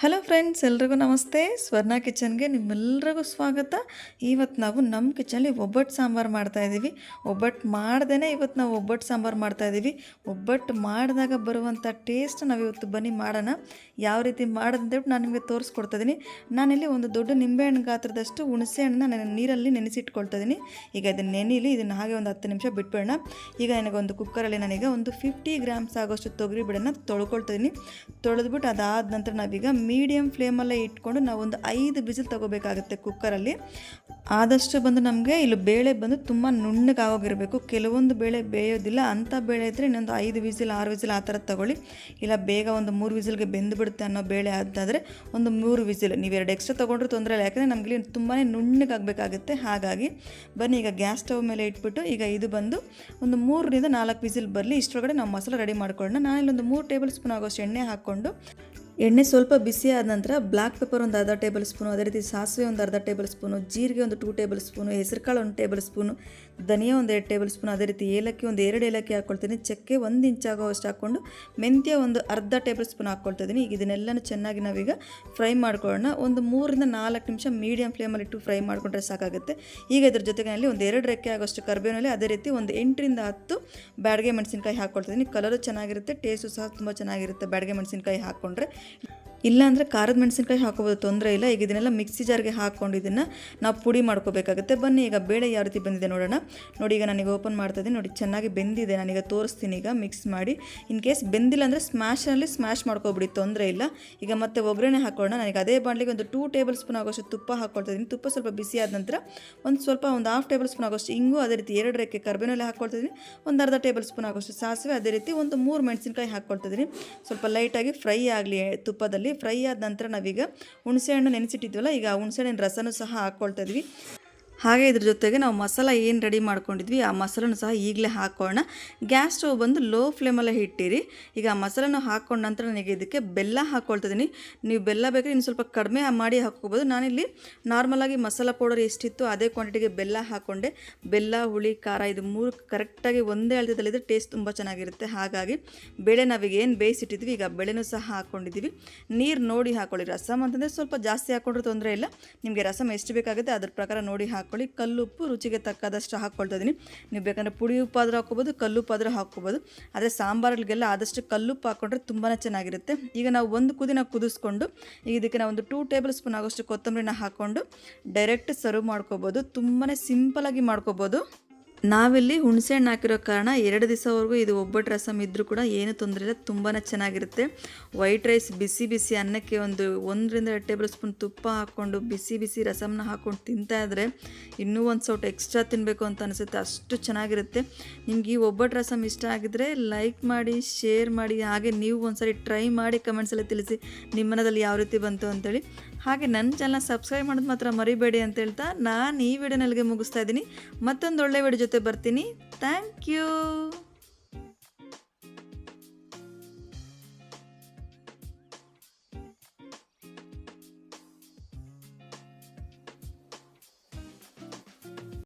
Hello friends ಎಲ್ರಿಗೂ ನಮಸ್ತೆ. ಸ್ವರ್ಣ ಕಿಚನ್ಗೆ ನಿಮ್ಮೆಲ್ರಿಗೂ ಸ್ವಾಗತ. ಇವತ್ತು ನಾವು ನಮ್ಮ ಕಿಚನಲ್ಲಿ ಒಬ್ಬಟ್ಟು ಸಾಂಬಾರು ಮಾಡ್ತಾಯಿದ್ದೀವಿ ಒಬ್ಬಟ್ಟು ಮಾಡ್ದೇ ಇವತ್ತು ನಾವು ಒಬ್ಬಟ್ಟು ಸಾಂಬಾರು ಮಾಡ್ತಾಯಿದ್ದೀವಿ ಒಬ್ಬಟ್ಟು ಮಾಡಿದಾಗ ಬರುವಂಥ ಟೇಸ್ಟ್ ನಾವು ಇವತ್ತು ಬನ್ನಿ ಮಾಡೋಣ. ಯಾವ ರೀತಿ ಮಾಡೋದು ಅಂತೇಳ್ಬಿಟ್ಟು ನಾನು ನಿಮಗೆ ತೋರಿಸ್ಕೊಡ್ತಾಯಿದ್ದೀನಿ ನಾನಿಲ್ಲಿ ಒಂದು ದೊಡ್ಡ ನಿಂಬೆಹಣ್ಣು ಗಾತ್ರದಷ್ಟು ಹುಣಸೆ ಹಣ್ಣನ್ನ ನಾನು ನೀರಲ್ಲಿ ನೆನೆಸಿಟ್ಕೊಳ್ತಾ ಇದ್ದೀನಿ ಈಗ ಇದನ್ನು ನೆನೆಲಿ ಇದನ್ನು ಹಾಗೆ ಒಂದು ಹತ್ತು ನಿಮಿಷ ಬಿಟ್ಬಿಡೋಣ. ಈಗ ನನಗೊಂದು ಕುಕ್ಕರಲ್ಲಿ ನನಗೆ ಒಂದು ಫಿಫ್ಟಿ ಗ್ರಾಮ್ಸ್ ಆಗೋಷ್ಟು ತೊಗರಿ ಬಿಡನ್ನು ತೊಳ್ಕೊಳ್ತಾ ಇದ್ದೀನಿ ತೊಳೆದ್ಬಿಟ್ಟು ಅದಾದ ನಂತರ ನಾವೀಗ ಮೀಡಿಯಮ್ ಫ್ಲೇಮಲ್ಲೇ ಇಟ್ಕೊಂಡು ನಾವು ಒಂದು ಐದು ಬಿಸಿಲು ತೊಗೋಬೇಕಾಗುತ್ತೆ ಕುಕ್ಕರಲ್ಲಿ. ಆದಷ್ಟು ಬಂದು ನಮಗೆ ಇಲ್ಲಿ ಬೇಳೆ ಬಂದು ತುಂಬ ನುಣ್ಣಗಾಗೋಗಿರಬೇಕು. ಕೆಲವೊಂದು ಬೇಳೆ ಬೇಯೋದಿಲ್ಲ ಅಂಥ ಬೇಳೆ ಇದ್ದರೆ ಇನ್ನೊಂದು ಐದು ವಿಸಿಲ್, ಆರು ವಿಸಿಲ್ ಆ ಥರ ತಗೊಳ್ಳಿ. ಇಲ್ಲ ಬೇಗ ಒಂದು ಮೂರು ವಿಸಿಲ್ಗೆ ಬೆಂದು ಬಿಡುತ್ತೆ ಅನ್ನೋ ಬೇಳೆ ಅಂತಾದರೆ ಒಂದು ಮೂರು ವಿಸಿಲ್. ನೀವು ಎರಡು ಎಕ್ಸ್ಟ್ರಾ ತೊಗೊಂಡ್ರೆ ತೊಂದರೆ ಇಲ್ಲ, ಯಾಕಂದರೆ ನಮಗೆ ತುಂಬಾ ನುಣ್ಣಗಾಗಬೇಕಾಗುತ್ತೆ. ಹಾಗಾಗಿ ಬನ್ನಿ, ಈಗ ಗ್ಯಾಸ್ ಸ್ಟವ್ ಮೇಲೆ ಇಟ್ಬಿಟ್ಟು ಈಗ ಇದು ಬಂದು ಒಂದು ಮೂರರಿಂದ ನಾಲ್ಕು ವಿಸಿಲ್ ಬರಲಿ. ಇಷ್ಟರೊಳಗಡೆ ನಾವು ಮಸಾಲೆ ರೆಡಿ ಮಾಡ್ಕೊಳ್ಳೋಣ. ನಾನು ಒಂದು ಮೂರು ಟೇಬಲ್ ಸ್ಪೂನ್ ಆಗೋಷ್ಟು ಎಣ್ಣೆ ಹಾಕ್ಕೊಂಡು ಎಣ್ಣೆ ಸ್ವಲ್ಪ ಬಿಸಿ ಆದ ನಂತರ ಬ್ಲ್ಯಾಕ್ ಪೆಪ್ಪರ್ ಒಂದು ಅರ್ಧ ಟೇಬಲ್ ಸ್ಪೂನು, ಅದೇ ರೀತಿ ಸಾಸಿವೆ ಒಂದು ಅರ್ಧ ಟೇಬಲ್ ಸ್ಪೂನು, ಜೀರಿಗೆ ಒಂದು ಟೂ ಟೇಬಲ್ ಸ್ಪೂನು, ಹೆಸರುಕಾಳು ಒಂದು ಟೇಬಲ್ ಸ್ಪೂನು ಧನಿಯಾ ಒಂದು ಎರಡು ಟೇಬಲ್ ಸ್ಪೂನ್, ಅದೇ ರೀತಿ ಏಲಕ್ಕಿ ಒಂದು ಎರಡು ಏಲಕ್ಕಿ ಹಾಕ್ಕೊಳ್ತೀನಿ ಚಕ್ಕೆ ಒಂದು ಇಂಚ್ ಆಗೋ ಅಷ್ಟು ಹಾಕ್ಕೊಂಡು ಮೆಂತ್ಯ ಒಂದು ಅರ್ಧ ಟೇಬಲ್ ಸ್ಪೂನ್ ಹಾಕ್ಕೊಳ್ತಿದ್ದೀನಿ ಈಗ ಇದನ್ನೆಲ್ಲನೂ ಚೆನ್ನಾಗಿ ನಾವೀಗ ಫ್ರೈ ಮಾಡ್ಕೊಳ್ಳೋಣ. ಒಂದು ಮೂರಿಂದ ನಾಲ್ಕು ನಿಮಿಷ ಮೀಡಿಯಂ ಫ್ಲೇಮಲ್ಲಿ ಇಟ್ಟು ಫ್ರೈ ಮಾಡಿಕೊಂಡ್ರೆ ಸಾಕಾಗುತ್ತೆ. ಈಗ ಇದ್ರ ಜೊತೆಗಿನಲ್ಲಿ ಒಂದು ಎರಡು ರೆಕ್ಕೆ ಆಗೋಷ್ಟು ಕರ್ಬೇವಿನಲ್ಲಿ ಅದೇ ರೀತಿ ಒಂದು ಎಂಟರಿಂದ ಹತ್ತು ಬ್ಯಾಡಗೆ ಮೆಣಸಿನ್ಕಾಯಿ ಹಾಕ್ಕೊಳ್ತಿದ್ದೀನಿ ಕಲರು ಚೆನ್ನಾಗಿರುತ್ತೆ ಟೇಸ್ಟು ಸಹ ತುಂಬ ಚೆನ್ನಾಗಿರುತ್ತೆ ಬ್ಯಾಡಗೆ ಮೆಣಸಿನ್ಕಾಯಿ ಹಾಕ್ಕೊಂಡ್ರೆ ಇಲ್ಲ ಅಂದರೆ ಖಾರದ ಮೆಣಸಿನ್ಕಾಯಿ ಹಾಕೋಬೋದು, ತೊಂದರೆ ಇಲ್ಲ. ಈಗ ಇದನ್ನೆಲ್ಲ ಮಿಕ್ಸಿ ಜಾರ್ಗೆ ಹಾಕ್ಕೊಂಡು ಇದನ್ನು ನಾವು ಪುಡಿ ಮಾಡ್ಕೋಬೇಕಾಗುತ್ತೆ. ಬನ್ನಿ, ಈಗ ಬೇಳೆ ಯಾವ ರೀತಿ ಬಂದಿದೆ ನೋಡೋಣ. ನೋಡಿ, ಈಗ ನಾನೀಗ ಓಪನ್ ಮಾಡ್ತಾ ಇದ್ದೀನಿ. ನೋಡಿ, ಚೆನ್ನಾಗಿ ಬೆಂದಿದೆ. ನಾನೀಗ ತೋರಿಸ್ತೀನಿ ಈಗ ಮಿಕ್ಸ್ ಮಾಡಿ. ಇನ್ ಕೇಸ್ ಬೆಂದಿಲ್ಲ ಅಂದರೆ ಸ್ಮ್ಯಾಶಲ್ಲಿ ಸ್ಮ್ಯಾಶ್ ಮಾಡ್ಕೊಬಿಡಿ, ತೊಂದರೆ ಇಲ್ಲ. ಈಗ ಮತ್ತೆ ಒಗ್ಗರಣೆ ಹಾಕೊಳ್ಳೋಣ. ನನಗೆ ಅದೇ ಬಾಣಲಿಗೆ ಒಂದು ಟೂ ಟೇಬಲ್ ಸ್ಪೂನ್ ಆಗೋಷ್ಟು ತುಪ್ಪ ಹಾಕ್ಕೊಳ್ತಾ ಇದ್ದೀನಿ. ತುಪ್ಪ ಸ್ವಲ್ಪ ಬಿಸಿ ಆದ ನಂತರ ಒಂದು ಸ್ವಲ್ಪ ಒಂದು ಹಾಫ್ ಟೇಬಲ್ ಸ್ಪೂನ್ ಆಗೋಷ್ಟು ಇಂಗು, ಅದೇ ರೀತಿ ಎರಡು ರೆಕ್ಕೆ ಕರ್ಬೇನಲ್ಲಿ ಹಾಕ್ಕೊಳ್ತಾ ಇದ್ದೀನಿ. ಒಂದು ಅರ್ಧ ಟೇಬಲ್ ಸ್ಪೂನ್ ಆಗೋಷ್ಟು ಸಾಸಿವೆ, ಅದೇ ರೀತಿ ಒಂದು ಮೂರು ಮೆಣಸಿನಕಾಯಿ ಹಾಕ್ಕೊಳ್ತಾ ಇದ್ದೀನಿ. ಸ್ವಲ್ಪ ಲೈಟಾಗಿ ಫ್ರೈ ಆಗಲಿ ತುಪ್ಪದಲ್ಲಿ. ಫ್ರೈ ಆದ ನಂತರ ನಾವೀಗ ಹುಣಸೆಹಣ್ಣು ನೆನೆಸಿಟ್ಟಿದ್ವಲ್ಲ ಈಗ ಆ ಹುಣಸೆಹಣ್ಣಿನ ರಸನೂ ಸಹ ಹಾಕ್ಕೊಳ್ತಾ ಇದ್ವಿ. ಹಾಗೆ ಇದ್ರ ಜೊತೆಗೆ ನಾವು ಮಸಾಲ ಏನು ರೆಡಿ ಮಾಡ್ಕೊಂಡಿದ್ವಿ, ಆ ಮಸಾಲನ್ನು ಸಹ ಈಗಲೇ ಹಾಕೋಣ. ಗ್ಯಾಸ್ ಸ್ಟವ್ ಬಂದು ಲೋ ಫ್ಲೇಮಲ್ಲೇ ಇಟ್ಟಿರಿ. ಈಗ ಆ ಮಸಾಲನ ಹಾಕ್ಕೊಂಡ ನಂತರ ನನಗೆ ಇದಕ್ಕೆ ಬೆಲ್ಲ ಹಾಕ್ಕೊಳ್ತಿದ್ದೀನಿ ನೀವು ಬೆಲ್ಲ ಬೇಕಾದ್ರೆ ಇನ್ನು ಸ್ವಲ್ಪ ಕಡಿಮೆ ಮಾಡಿ ಹಾಕ್ಕೋಬೋದು ನಾನಿಲ್ಲಿ ನಾರ್ಮಲಾಗಿ ಮಸಾಲ ಪೌಡರ್ ಎಷ್ಟಿತ್ತು ಅದೇ ಕ್ವಾಂಟಿಟಿಗೆ ಬೆಲ್ಲ ಹಾಕ್ಕೊಂಡೆ ಬೆಲ್ಲ, ಹುಳಿ, ಖಾರ ಇದು ಮೂರು ಕರೆಕ್ಟಾಗಿ ಒಂದೇ ಅಳತದಲ್ಲಿದ್ದರೆ ಟೇಸ್ಟ್ ತುಂಬ ಚೆನ್ನಾಗಿರುತ್ತೆ. ಹಾಗಾಗಿ ಬೇಳೆ ನಾವೀಗ ಏನು ಬೇಯಿಸಿಟ್ಟಿದ್ವಿ, ಈಗ ಬೆಳೆನೂ ಸಹ ಹಾಕ್ಕೊಂಡಿದ್ದೀವಿ ನೀರು ನೋಡಿ ಹಾಕ್ಕೊಳ್ಳಿ ರಸಮ್ ಅಂತಂದರೆ ಸ್ವಲ್ಪ ಜಾಸ್ತಿ ಹಾಕ್ಕೊಂಡ್ರೆ ತೊಂದರೆ ಇಲ್ಲ. ನಿಮಗೆ ರಸಮ್ ಎಷ್ಟು ಬೇಕಾಗುತ್ತೆ ಅದ್ರ ಪ್ರಕಾರ ನೋಡಿ ಹಾಕ್ಕೊಳ್ಳಿ ಕಲ್ಲುಪ್ಪು ರುಚಿಗೆ ತಕ್ಕಾದಷ್ಟು ಹಾಕ್ಕೊಳ್ತಾ ಇದ್ದೀನಿ ನೀವು ಬೇಕಂದರೆ ಪುಡಿ ಉಪ್ಪಾದರೂ ಹಾಕ್ಕೋಬೋದು ಕಲ್ಲುಪ್ಪಾದರೂ ಹಾಕ್ಕೋಬೋದು. ಆದರೆ ಸಾಂಬಾರುಗಳಿಗೆಲ್ಲ ಆದಷ್ಟು ಕಲ್ಲುಪ್ಪು ಹಾಕ್ಕೊಂಡ್ರೆ ತುಂಬಾ ಚೆನ್ನಾಗಿರುತ್ತೆ. ಈಗ ನಾವು ಒಂದು ಕುದಿನ ಕುದಿಸ್ಕೊಂಡು, ಈಗ ಇದಕ್ಕೆ ನಾವು ಒಂದು ಟೂ ಟೇಬಲ್ ಸ್ಪೂನ್ ಆಗೋಷ್ಟು ಕೊತ್ತಂಬರಿನ ಹಾಕ್ಕೊಂಡು ಡೈರೆಕ್ಟ್ ಸರ್ವ್ ಮಾಡ್ಕೋಬೋದು. ತುಂಬಾ ಸಿಂಪಲಾಗಿ ಮಾಡ್ಕೋಬೋದು. ನಾವಿಲ್ಲಿ ಹುಣಸೆಹಣ್ಣು ಹಾಕಿರೋ ಕಾರಣ ಎರಡು ದಿವಸವರೆಗೂ ಇದು ಒಬ್ಬಟ್ಟು ರಸಮ್ ಇದ್ದರೂ ಕೂಡ ಏನು ತೊಂದರೆ ಇಲ್ಲ ತುಂಬಾ ಚೆನ್ನಾಗಿರುತ್ತೆ. ವೈಟ್ ರೈಸ್ ಬಿಸಿ ಬಿಸಿ ಅನ್ನಕ್ಕೆ ಒಂದು ಒಂದರಿಂದ ಎರಡು ಟೇಬಲ್ ಸ್ಪೂನ್ ತುಪ್ಪ ಹಾಕ್ಕೊಂಡು ಬಿಸಿ ಬಿಸಿ ರಸಮ್ನ ಹಾಕ್ಕೊಂಡು ತಿಂತಾ ಇದ್ದರೆ ಇನ್ನೂ ಒಂದು ಸೌಟ್ ಎಕ್ಸ್ಟ್ರಾ ತಿನ್ನಬೇಕು ಅಂತ ಅನಿಸುತ್ತೆ. ಅಷ್ಟು ಚೆನ್ನಾಗಿರುತ್ತೆ. ನಿಮ್ಗೆ ಈ ಒಬ್ಬಟ್ಟು ರಸಮ್ ಇಷ್ಟ ಆಗಿದ್ರೆ ಲೈಕ್ ಮಾಡಿ ಶೇರ್ ಮಾಡಿ, ಹಾಗೆ ನೀವು ಒಂದ್ಸರಿ ಟ್ರೈ ಮಾಡಿ ಕಮೆಂಟ್ಸಲ್ಲಿ ತಿಳಿಸಿ ನಿಮ್ಮನದಲ್ಲಿ ಯಾವ ರೀತಿ ಬಂತು ಅಂತೇಳಿ. ಹಾಗೆ ನನ್ನ ಚಾನಲ್ ಸಬ್ಸ್ಕ್ರೈಬ್ ಮಾಡೋದು ಮಾತ್ರ ಮರಿಬೇಡಿ ಅಂತ ಹೇಳ್ತಾ ನಾನು ಈ ವಿಡಿಯೋನಲ್ಲಿಗೆ ಮುಗಿಸ್ತಾ ಇದ್ದೀನಿ. ಮತ್ತೊಂದು ಒಳ್ಳೆ ವಿಡಿಯೋ ಜೊತೆ ಬರ್ತೀನಿ. Thank you